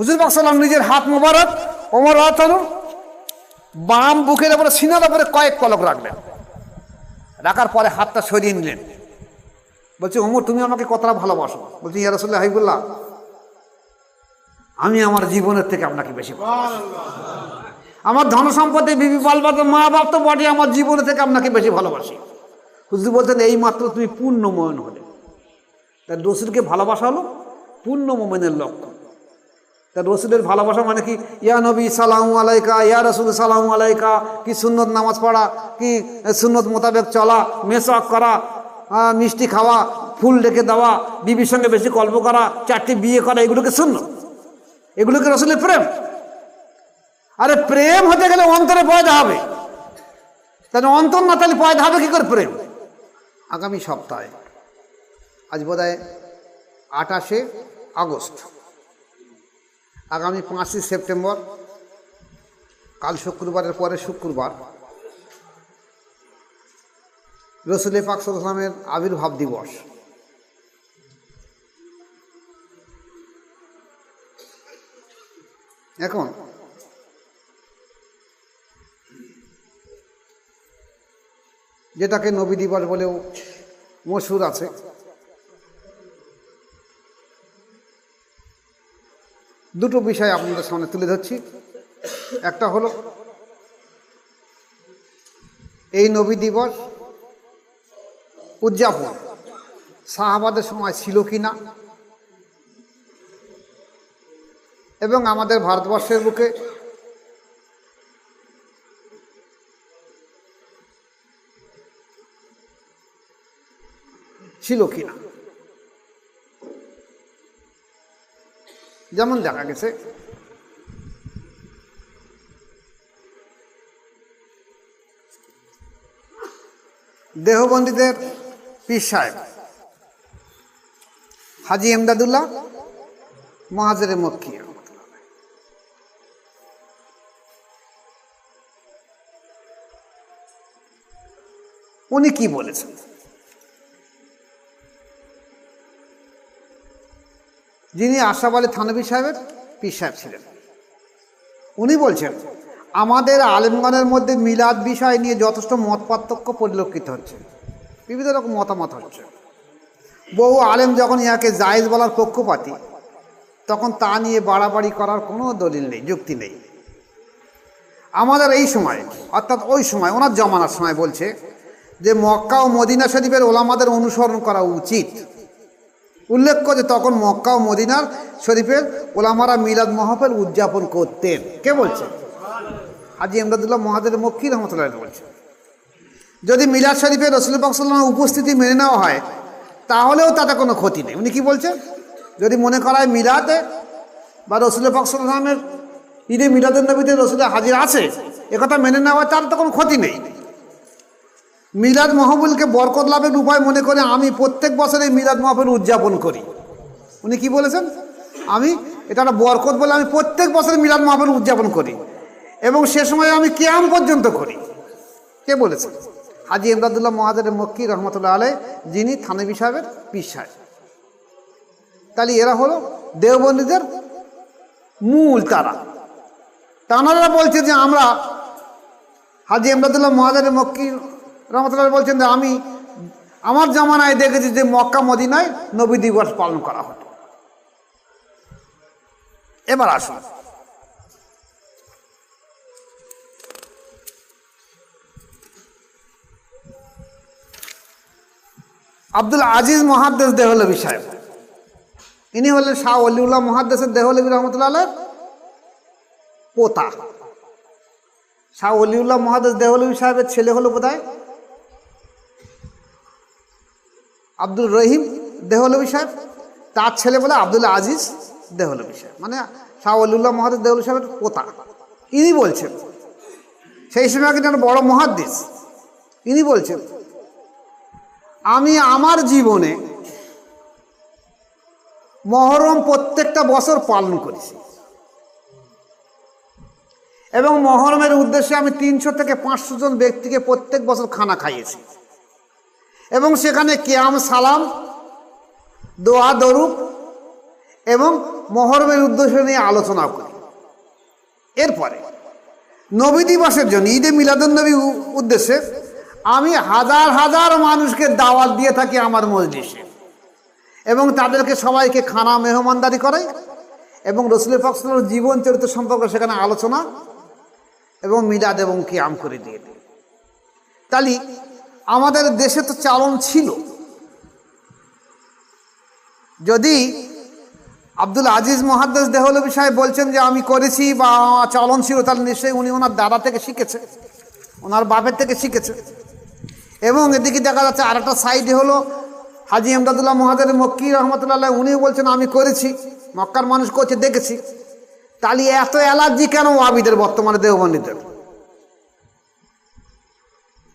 হুজুর বাকসাল্লাম নিজের হাত মোবারক, ওমর রাতানু বাম বুকের উপরে সিনার উপরে কয়েক পলক রাখলেন। রাখার পরে হাতটা সরিয়ে নিলেন। বলছে, ওমর, তুমি আমাকে কতটা ভালোবাসো? বলছি, ইয়া রসুল্লাহ হাইবুল্লাহ আমি আমার জীবনের থেকে আপনাকে বেশি আমার ধন সম্পত্তি বিবি পালবার মা বাপ তো বটে, আমার জীবনের থেকে আপনাকে বেশি ভালোবাসি। হুজুর বলছেন, এই মাত্র তুমি পূর্ণ ময়ন হলে। তা রসুলকে ভালোবাসা হলো? পূর্ণ মোমেনের লক্ষণ তা রসুলের ভালোবাসা মানে কি? ইয়া নবী, সালাম আলাইকা, ইয়া রসুল, সালাম আলাইকা, কি সুন্নত নামাজ পড়া, কি সুন্নত মোতাবেক চলা মেসাক করা মিষ্টি খাওয়া, ফুল ডেকে দেওয়া, বিবির সঙ্গে বেশি গল্প করা, চারটি বিয়ে করা এগুলোকে শূন্য এগুলোকে রসুলের প্রেম? আরে প্রেম হতে গেলে অন্তরে পয়দা হবে। তাহলে অন্তর না, তাহলে পয়দা হবে কি করে প্রেম? আগামী সপ্তাহে, আজ বোধ হয় আঠাশে আগস্ট। আগামী পাঁচই সেপ্টেম্বর, কাল শুক্রবারের পরে শুক্রবার, রসুল পাক সালামের আবির্ভাব দিবস। এখন, যেটাকে নবী দিবস বলেও মশুর আছে দুটো বিষয় আপনাদের সামনে তুলে ধরছি। একটা হলো, এই নবী দিবস উদযাপন। শাহাবাদের সময় ছিল কি না এবং আমাদের ভারতবর্ষের বুকে ছিল কি না যেমন দেখা গেছে। দেহবন্দীদের পীর সাহেব হাজি এমদাদুল্লাহ মহাজের মক্কি উনি কি বলেছেন? যিনি আশরাফ আলী থানবী সাহেবের পীর সাহেব ছিলেন। উনি বলছেন, আমাদের আলেমগণের মধ্যে মিলাদ বিষয় নিয়ে যথেষ্ট মত পার্থক্য পরিলক্ষিত হচ্ছে। বিভিন্ন রকম মতামত হচ্ছে। বহু আলেম যখন ইয়াকে জায়েজ বলার পক্ষপাতী, তখন তা নিয়ে বাড়াবাড়ি করার কোনো দলিল নেই, যুক্তি নেই। আমাদের এই সময়, অর্থাৎ ওই সময়, ওনার জমানার সময় বলছে যে, মক্কা ও মদিনা শরীফের ওলামাদের অনুসরণ করা উচিত। উল্লেখ্য যে তখন মক্কা ও মদিনার শরীফের ওলামারা মিলাদ মহাফেল উদযাপন করতেন। কে বলছে? হাজি এমদাদুল্লাহ মহাদের মক্কি রহমতুল্লাহ বলছে। যদি মিলাদ শরীফে রসুল পাকসাল্লামের উপস্থিতি মেনে নেওয়া হয়, তাহলেও তাতে কোনো ক্ষতি নেই। উনি কি বলছেন যদি মনে করা হয় মিলাদে বা রসুল পাকসাল্লামের ঈদে মিলাদুল নবীতে রসুলের হাজির আছে একথা মেনে নেওয়া তার তো কোনো ক্ষতি নেই। মিলাদ মহবুলকে বরকত লাভের উপায় মনে করে আমি প্রত্যেক বছর এই মিলাদ মহফিল উদযাপন করি। উনি কি বলেছেন? আমি, এটা একটা বরকত বলে আমি প্রত্যেক বছর মিলাদ মহফিল উদযাপন করি এবং সে সময় আমি কেয়াম পর্যন্ত করি। কে বলেছেন? হাজি ইমদাদুল্লাহ মহাজের মক্কি রহমতুল্লাহ আলাই যিনি থানবী সাহেবের সাহেব। তাহলে এরা হলো দেওবন্দীদের মূল তারা। তানারা বলছে যে আমরা হাজি ইমদাদুল্লাহ মহাজের মক্কি রহমতুল্লাহ বলছেন যে আমি আমার জামানায় দেখেছি যে মক্কা মদিনায় নবী দিবস পালন করা হতো। এবার আসুন। আব্দুল আজিজ মহাদ্দেশ দেহলবি সাহেব। ইনি হলেন শাহ অলিউল্লাহ মহাদ্দেশের দেহলবি রহমতুল্লাহ পোতা। শাহ অলিউল্লাহ মহাদেশ দেহলবি সাহেবের ছেলে হলো বোধহয় আব্দুল রহিম দেহলবি সাহেব, তার ছেলে বলে আব্দুল আজিজ দেহলবি সাহেব। মানে শাহ অলিউল্লাহ মহাদেশ দেহলবি সাহেবের পোতা। ইনি বলছেন, সেই সময় কিন্তু একটা বড় মহাদ্দেশ। ইনি বলছেন, আমি আমার জীবনে মহরম প্রত্যেকটা বছর পালন করেছি। এবং মহরমের উদ্দেশ্যে আমি তিনশো থেকে পাঁচশো জন ব্যক্তিকে প্রত্যেক বছর খানা খাইয়েছি। এবং সেখানে কেয়াম, সালাম, দোয়া দরুপ এবং মহরমের উদ্দেশ্য নিয়ে আলোচনা করি। এরপরে, নবী দিবসের জন্য, ঈদে মিলাদুন নবী উদ্দেশ্যে আমি হাজার হাজার মানুষকে দাওয়াত দিয়ে থাকি আমার মজলিসে এবং তাদেরকে সবাইকে খানা মেহমানদারি করে এবং রসুল পাকসলের জীবন চরিত্র সম্পর্কে সেখানে আলোচনা এবং মিলাদ এবং কিয়াম করে দিয়ে দিই তাহলে আমাদের দেশে তো চালন ছিল। যদি আব্দুল আজিজ মহাদ্দেশ দেহলবি সাহেব বলছেন যে আমি করেছি বা চলন ছিল, তাহলে নিশ্চয়ই উনি ওনার দাদা থেকে শিখেছে, ওনার বাপের থেকে শিখেছে। এবং এদিকে দেখা যাচ্ছে আর একটা সাইডে হলো হাজি আমদাদুল্লাহ মহাদের মক্কি রহমতুল্লাহ, উনিও বলছেন আমি করেছি, মক্কার মানুষ করছে দেখেছি। তাহলে এত অ্যালার্জি কেন ওয়াবিদের বর্তমানে দেহবন্দিদের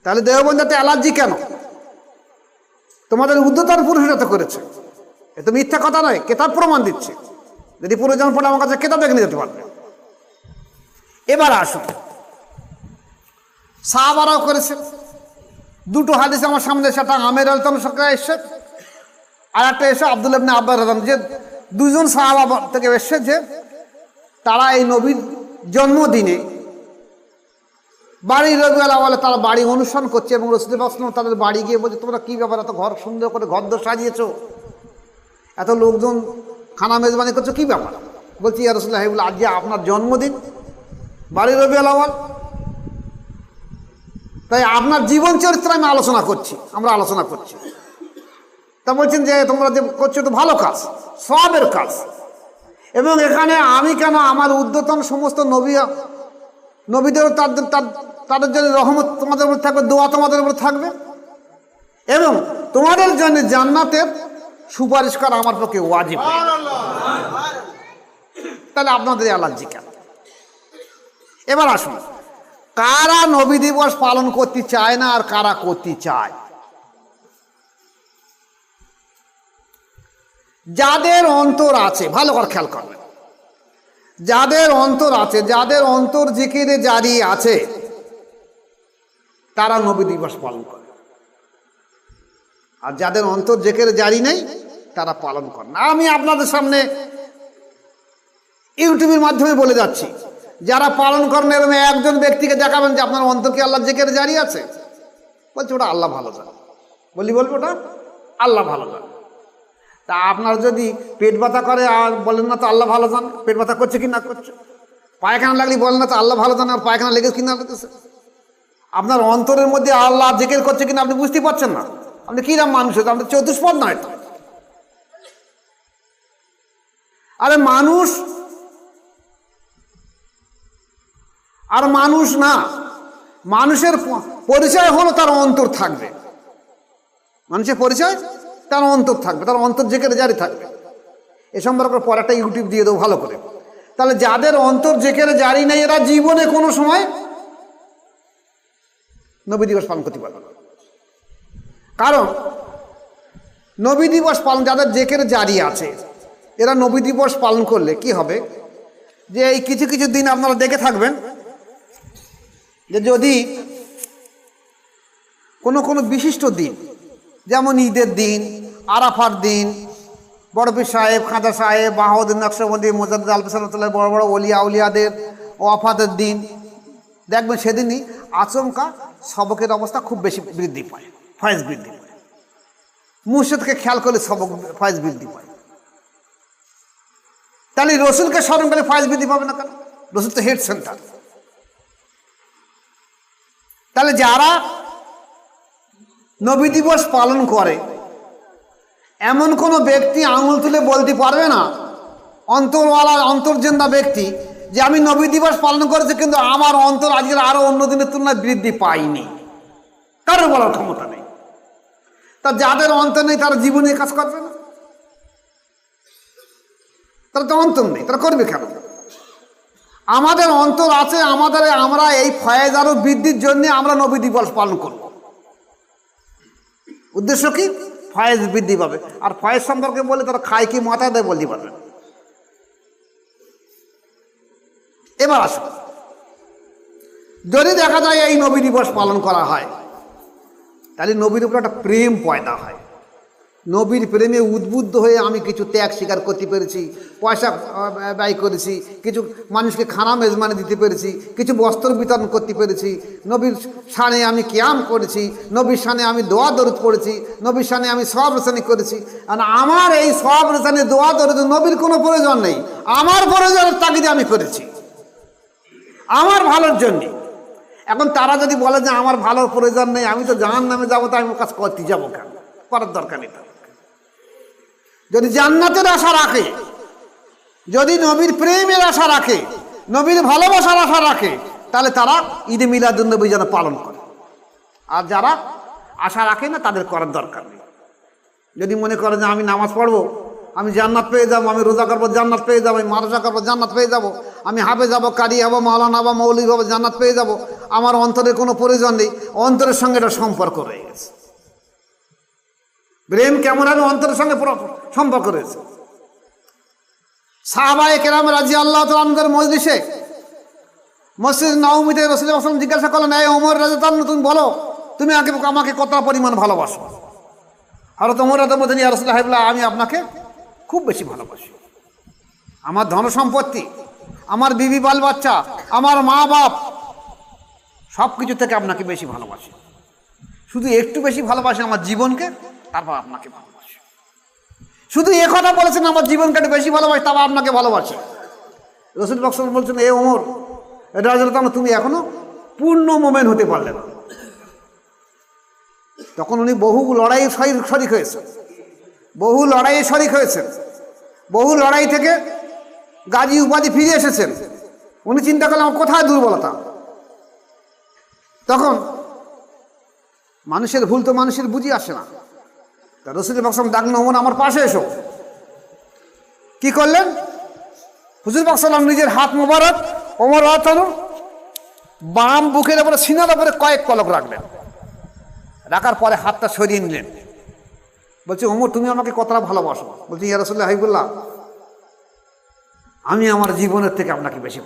তাহলে দেহবন্দিতে অ্যালার্জি কেন? তোমাদের উদ্যতন পুরুষরা তো করেছে। এ তো মিথ্যা কথা নয়, কেতাব প্রমাণ দিচ্ছে। যদি পুরোজন পড়ে আমার কাছে কেতাব দেখে যেতে পারবে। এবার আসুন। সাহাবারাও করেছে দুটো হাদিস আমার সামনে সেটা আমের আলতন সরকার এসছে। আর একটা এসে আব্দুল ইবনে আব্বাস রাজান যে দুজন সাহাবা থেকে এসছে যে তারা এই নবীর জন্মদিনে বাড়ি রবিবেলা বলে তারা বাড়ি অনুষ্ঠান করছে এবং রসুল আসলাম তাদের বাড়ি গিয়ে বলছে, তোমরা কী ব্যাপার এত ঘর সুন্দর করে ঘর দোর সাজিয়েছ? এত লোকজন খানা মেজবানি করছ, কী ব্যাপার? বলছি, ইয়া রসুল্লাহ বলে আজ যে আপনার জন্মদিন, বাড়ি রবিউল আওয়াল তাই আপনার জীবন চরিত্র আমি আলোচনা করছি, আমরা আলোচনা করছি। তা বলছেন যে, তোমরা যে করছ তো ভালো কাজ, সবের কাজ। এবং এখানে আমি কেন আমার উদ্যতন সমস্ত নবী, নবীদেরও তাদের তার- তাদের জন্য রহমত তোমাদের উপর থাকবে, দোয়া তোমাদের উপর থাকবে। এবং তোমাদের জন্য জান্নাতের সুপারিশ করা আমার পক্ষে ওয়াজিব। তাহলে আপনাদের অ্যালার্জি কেন? এবার আসুন, কারা নবী দিবস পালন করতে চায় না আর কারা করতে চায়? যাদের অন্তর আছে, ভালো করে খেয়াল করবেন। যাদের অন্তর আছে, যাদের অন্তর জিকিরে জারি আছে তারা নবী দিবস পালন করে। আর যাদের অন্তর জেকের জারি নেই, তারা পালন করে না। আমি আপনাদের সামনে ইউটিউবের মাধ্যমে বলে যাচ্ছি, যারা পালন করেন এরকম একজন ব্যক্তিকে দেখাবেন যে আপনার অন্তর কি আল্লাহ জেকের জারি আছে? বলছে, ওটা আল্লাহ ভালো জানে। বলি, বলব ওটা? আল্লাহ ভালো জানে। তা আপনার যদি পেট ব্যথা করে আর বলেন না তো আল্লাহ ভালো জান, পেট ব্যথা করছে কি না করছে? পায়খানা লাগলে বলেন না তো আল্লাহ ভালো জানে, আর পায়খানা লেগেছে কি না লেগেছে? আপনার অন্তরের মধ্যে আল্লাহ জেকের করছে কিনা আপনি বুঝতে পারছেন না। আপনি কিরাম মানুষ হতো আপনি চতুষ্পদ নয় তো? আরে মানুষ? আর মানুষ না, মানুষের পরিচয় হলো তার অন্তর থাকবে। মানুষের পরিচয় তার অন্তর থাকবে, তার অন্তর জেকেরে জারি থাকবে। এ সম্পর্কে পরে একটা ইউটিউব দিয়ে দেবো ভালো করে। তাহলে যাদের অন্তর জেকেরে জারি নেই, এরা জীবনে কোনো সময় নবী দিবস পালন করতে পারবে কারণ, নবী দিবস পালন, যাদের জেকের জারি আছে, এরা নবী দিবস পালন করলে কি হবে? যে এই কিছু কিছু দিন আপনারা দেখে থাকবেন, যে যদি কোনো কোনো বিশিষ্ট দিন, যেমন ঈদের দিন, আরাফার দিন বড়পীর সাহেব খাঁদা সাহেব, বাহাউদ্দিন, নকশবন্দি মোজাদ আলফিসাল্লাহ বড় বড় অলিয়া উলিয়াদের ওয়াফাতের দিন, দেখবেন সেদিনই আচমকা সবকের অবস্থা খুব বেশি বৃদ্ধি পায়, ফয়েজ বৃদ্ধি পায়। মুর্শিদকে খেয়াল করলে সবক ফয়েজ বৃদ্ধি পায়। তাহলে রসুলকে স্মরণ করলে ফয়েজ বৃদ্ধি পাবে না কেন? রসুল তো হেড সেন্টার। তাহলে যারা নবী দিবস পালন করে, এমন কোনো ব্যক্তি আঙুল তুলে বলতে পারবে না? অন্তরওয়ালা অন্তর্জেন্দা ব্যক্তি যে আমি নবী দিবস পালন করেছি, কিন্তু আমার অন্তর আজকের আরও অন্য দিনের তুলনায় বৃদ্ধি পাইনি। কারও বলার ক্ষমতা নেই। তা যাদের অন্তর নেই, তারা জীবনে কাজ করবে না। তারা তো অন্তর নেই, তারা করবে কেন? আমাদের অন্তর আছে, আমাদের, আমরা এই ফয়েজ আরও বৃদ্ধির জন্য আমরা নবী দিবস পালন করব। উদ্দেশ্য কি? ফয়েজ বৃদ্ধি পাবে। আর ফয়েজ সম্পর্কে বলে তারা খায় কি মাথায় দেয় বলতে পারবে এবার আসুন যদি দেখা যায় এই নবী দিবস পালন করা হয়, তাহলে নবীর উপর একটা প্রেম পয়দা হয়। নবীর প্রেমে উদ্বুদ্ধ হয়ে আমি কিছু ত্যাগ স্বীকার করতে পেরেছি, পয়সা ব্যয় করেছি, কিছু মানুষকে খানা মেজমানি দিতে পেরেছি, কিছু বস্ত্র বিতরণ করতে পেরেছি, নবীর সানে আমি কিয়াম করেছি, নবীর সানে আমি দোয়া দরুদ পড়েছি, নবীর সানে আমি সব রেশানি করেছি। আর আমার এই সব রেশানি দোয়া দরুদ নবীর কোনো প্রয়োজন নেই, আমার প্রয়োজনের তাগিদে আমি করেছি। আমার ভালোর জন্যে। এখন তারা যদি বলে যে আমার ভালোর প্রয়োজন নেই, আমি তো জাহান নামে যাব তো আমি কাজ করতে যাব কেন? করার দরকার নেই যদি জান্নাতের আশা রাখে, যদি নবীর প্রেমের আশা রাখে, নবীর ভালোবাসার আশা রাখে, তাহলে তারা ঈদে মিলাদুন্নবী যেন পালন করে। আর যারা আশা রাখে না, তাদের করার দরকার নেই। যদি মনে করে যে আমি নামাজ পড়ব, আমি জান্নাত পেয়ে যাব, আমি রোজা করব, জান্নাত পেয়ে যাব, আমি মারজা করব, জান্নাত পেয়ে যাব আমি হাফে যাব কারি হব, মাওলানা হব মৌলী হব, জান্নাত পেয়ে যাব। আমার অন্তরের কোনো প্রয়োজন নেই। অন্তরের সঙ্গে এটা সম্পর্ক রয়ে গেছে। প্রেম কেমন হবে অন্তরের সঙ্গে পুরো সম্পর্ক রয়েছে। সাহাবায়ে কেরাম রাজি আল্লাহ তালদের মজলিসে মসজিদ নবমীতে রসুল আসলাম জিজ্ঞাসা করলেন, এই ওমর রাজা তাল তুমি বলো, তুমি আগে আমাকে কত পরিমাণ ভালোবাসো? আর তোমার রাজা মধ্যে নিয়ে রসুল হাইবুল্লাহ আমি আপনাকে খুব বেশি ভালোবাসি। আমার ধন সম্পত্তি আমার বিবি বাল বাচ্চা আমার মা বাপ সব কিছু থেকে আপনাকে বেশি ভালোবাসে। শুধু একটু বেশি ভালোবাসে আমার জীবনকে, তারপর আপনাকে ভালোবাসি। শুধু এ কথা বলেছেন, আমার জীবনকে একটু বেশি ভালোবাসি, তারপর আপনাকে ভালোবাসে। রসুল বক্সল বলছেন, এ ওমর রাজরতান তুমি এখনও পূর্ণ মোমেন হতে পারলে না। তখন উনি বহু লড়াই শরিক হয়েছেন। বহু লড়াইয়ে শরিক হয়েছেন। বহু লড়াই থেকে গাজী উপাধি ফিরে এসেছেন। উনি চিন্তা করলেন, আমার কোথায় দুর্বলতা? তখন মানুষের ভুল তো মানুষের বুঝি আসে না। তা রসুল বাকসাম ডাকলেন ওমন আমার পাশে এসো। কি করলেন? হুজুর বাকসালাম নিজের হাত মোবারক, ওমর রাতানো, বাম বুকের উপরে সিনার উপরে কয়েক পলক রাখলেন। রাখার পরে হাতটা সরিয়ে নিলেন। বলছে, ওমর, তুমি আমাকে কতটা ভালোবাসো? বলছি, ইয়া রসুল্লাহ হাইবুল্লাহ আমি আমার জীবনের থেকে আপনাকে বেশি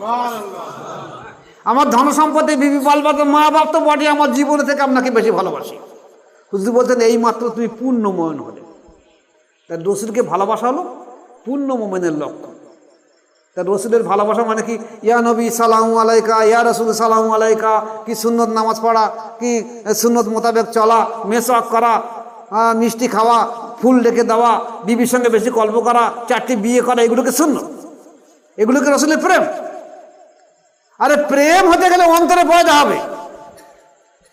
আমার ধন সম্পত্তি বিবি বাল বাচ্চা, মা বাপ তো বটে আমার জীবনের থেকে আপনাকে বেশি ভালোবাসি। হুজুর বলতেন এই মাত্র তুমি পূর্ণ মোমেন হলে। তা রসুলকে ভালোবাসা হলো পূর্ণ মোমেনের লক্ষ্য তা রসুলের ভালোবাসা মানে কি? ইয়া নবী সালাম আলাইকা ইয়া রসুল সালাম আলাইকা কি সুন্নত নামাজ পড়া কি সুন্নত মোতাবেক চলা মেসওয়াক করা মিষ্টি খাওয়া ফুল ডেকে দেওয়া বিবির সঙ্গে বেশি গল্প করা চারটি বিয়ে করা এগুলোকে শূন্য এগুলোকে রসুলের প্রেম। আরে প্রেম হতে গেলে অন্তরে পয়দা হবে।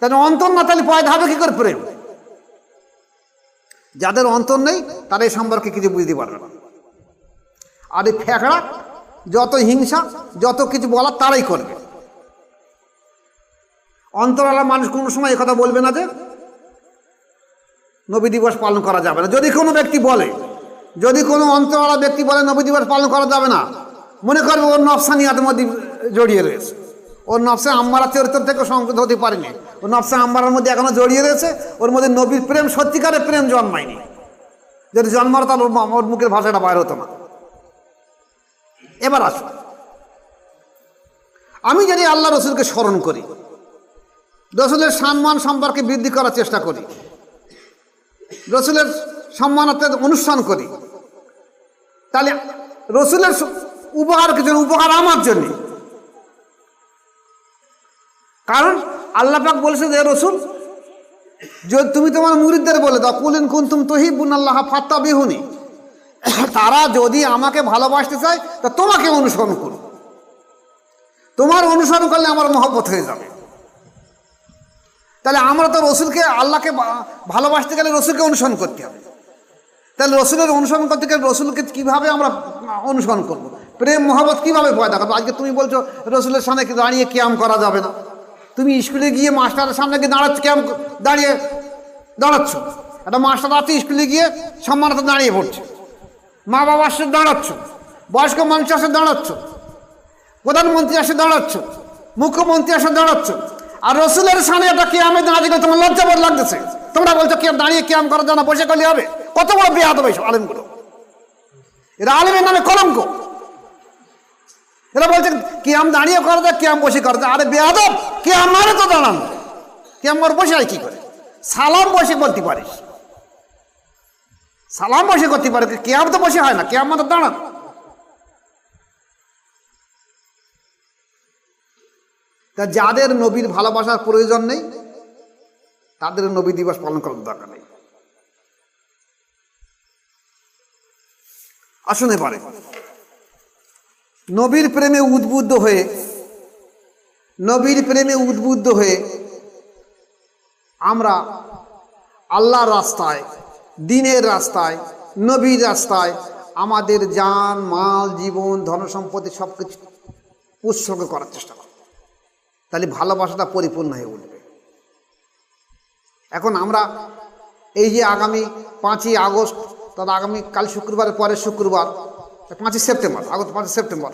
তাহলে অন্তর না তাহলে পয়দা হবে কি করে প্রেম? যাদের অন্তর নেই তারা এই সম্পর্কে কিছু বুঝতে পারবে না। আর এই যত হিংসা, যত কিছু বলার তারাই করবে। অন্তরালা মানুষ কোনো সময় কথা বলবে না যে, নবী দিবস পালন করা যাবে না। যদি কোনো ব্যক্তি বলে, যদি কোনো অন্তরালা ব্যক্তি বলে নবী দিবস পালন করা যাবে না মনে করবে ওর নফসানিয়াতের মধ্যে জড়িয়ে রয়েছে। ওর নফসে আম্মারা চরিত্র থেকে সংকৃত হতে পারেনি। ওর নফসে আম্মারার মধ্যে এখনও জড়িয়ে রয়েছে। ওর মধ্যে নবীর প্রেম, সত্যিকারের প্রেম জন্মায়নি। যদি জন্মার তাহলে ওর ওর মুখের ভাষাটা বাইর হতো না। এবার আসুন আমি যদি আল্লাহ রসুলকে স্মরণ করি, রসুলের সম্মান সম্পর্কে বৃদ্ধি করার চেষ্টা করি, রসুলের সম্মানার্থে অনুষ্ঠান করি, তাহলে রসুলের কিছু না, উপহার আমার জন্য। কারণ আল্লাহ পাক বলেছে যে রসুল যদি তুমি তোমার মুরিদদের বলে দাও কুলিন কুন্তুম তহিবুন আল্লাহ ফাত্তা বিহুনি তারা যদি আমাকে ভালোবাসতে চায় তা তোমাকে অনুসরণ করো তোমার অনুসরণ করলে আমার মহব্বত হয়ে যাবে। তাহলে আমরা তো রসুলকে আল্লাহকে ভালোবাসতে গেলে রসুলকে অনুসরণ করতে হবে। তাহলে রসুলের অনুসরণ করতে গেলে রসুলকে কীভাবে আমরা অনুসরণ করব? প্রেম, মহব্বত কীভাবে পয়দা করব আজকে তুমি বলছো, রসুলের সামনে কি দাঁড়িয়ে ক্যাম করা যাবে না? তুমি স্কুলে গিয়ে মাস্টারের সামনে গিয়ে দাঁড়াচ্ছ, ক্যাম দাঁড়িয়ে দাঁড়াচ্ছ? একটা মাস্টার আছে স্কুলে গিয়ে সম্মানতে দাঁড়িয়ে পড়ছে। মা বাবা আসে দাঁড়াচ্ছ। বয়স্ক মানুষ আসে দাঁড়াচ্ছ। প্রধানমন্ত্রী আসে দাঁড়াচ্ছ। মুখ্যমন্ত্রী আসে দাঁড়াচ্ছ। আর রসুলের সামনে একটা কেয়ামে দাঁড়িয়ে তোমার লজ্জাবোধ লাগতেছে। তোমরা বলছো কে দাঁড়িয়ে কেয়াম করার জন্য বসে করলে হবে? কত বড় বেয়াদ হবে আলেমগুলো। এরা আলেমের নামে কলঙ্ক। এরা বলছে, কেয়াম দাঁড়িয়ে করা যায় কেয়াম বসে করা যায় আরে বেয়াদব কেয়াম মানে তো দাঁড়ান। কেয়াম কর বসে আর কি করে? সালাম বসে বলতে পারিস। সালাম বসে করতে পারে কেয়াম তো বসে হয় না, কেয়াম মানে দাঁড়ান। তা যাদের নবীর ভালোবাসার প্রয়োজন নেই, তাদের নবী দিবস পালন করার দরকার নেই। আসুন এবারে। নবীর প্রেমে উদ্বুদ্ধ হয়ে, নবীর প্রেমে উদ্বুদ্ধ হয়ে আমরা আল্লাহর রাস্তায়, দিনের রাস্তায়, নবীর রাস্তায় আমাদের যান মাল, জীবন, ধনসম্পত্তি সব কিছু উৎসর্গ করার চেষ্টা করব। তাহলে ভালোবাসাটা পরিপূর্ণ হয়ে উঠবে। এখন আমরা এই যে আগামী পাঁচই আগস্ট তার আগামী কাল শুক্রবারের পরের শুক্রবার পাঁচই সেপ্টেম্বর আগস্ট পাঁচই সেপ্টেম্বর,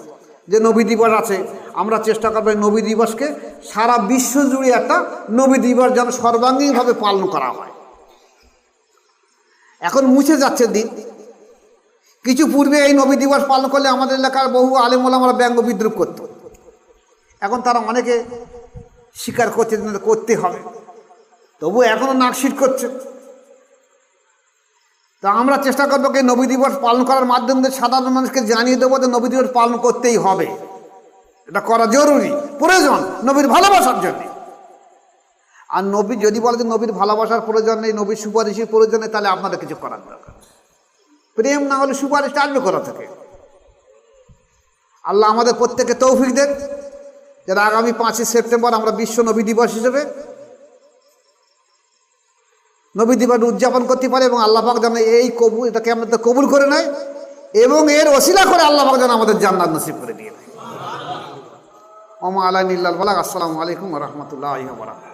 যে নবী দিবস আছে, আমরা চেষ্টা করব নবী দিবসকে সারা বিশ্ব জুড়ে একটা নবী দিবস যেন সর্বাঙ্গীনভাবে পালন করা হয়। এখন মুছে যাচ্ছে দিন। কিছু পূর্বে এই নবী দিবস পালন করলে আমাদের এলাকার বহু আলেমোলা আমরা ব্যঙ্গ বিদ্রুপ করত। এখন তারা অনেকে স্বীকার করছে করতে হবে। তবু এখনও নাকশিট করছে। তা আমরা চেষ্টা করব কি নবী দিবস পালন করার মাধ্যমে সাধারণ মানুষকে জানিয়ে দেবো যে নবী দিবস পালন করতেই হবে। এটা করা জরুরি, প্রয়োজন নবীর ভালোবাসার জন্য। আর নবী যদি বলে যে নবীর ভালোবাসার প্রয়োজন নেই, নবীর সুপারিশের প্রয়োজন নেই, তাহলে আপনাদের কিছু করার দরকার প্রেম না হলে সুপারিশ আসবে করা থেকে? আল্লাহ আমাদের প্রত্যেকে তৌফিক দেন। যেটা আগামী পাঁচই সেপ্টেম্বর আমরা বিশ্ব নবী দিবস হিসেবে নবী দিবস উদযাপন করতে পারে এবং আল্লাহ পাক যেন এই কবুল এটাকে আমাদের কবুল করে নেয় এবং এর অশিলা করে আল্লাহ পাক যেন আমাদের জান্নাত নসিব করে দিয়ে দেয়। আলাইন আসসালামু আলাইকুম রহমতুল্লাহ বরাকাতুহু।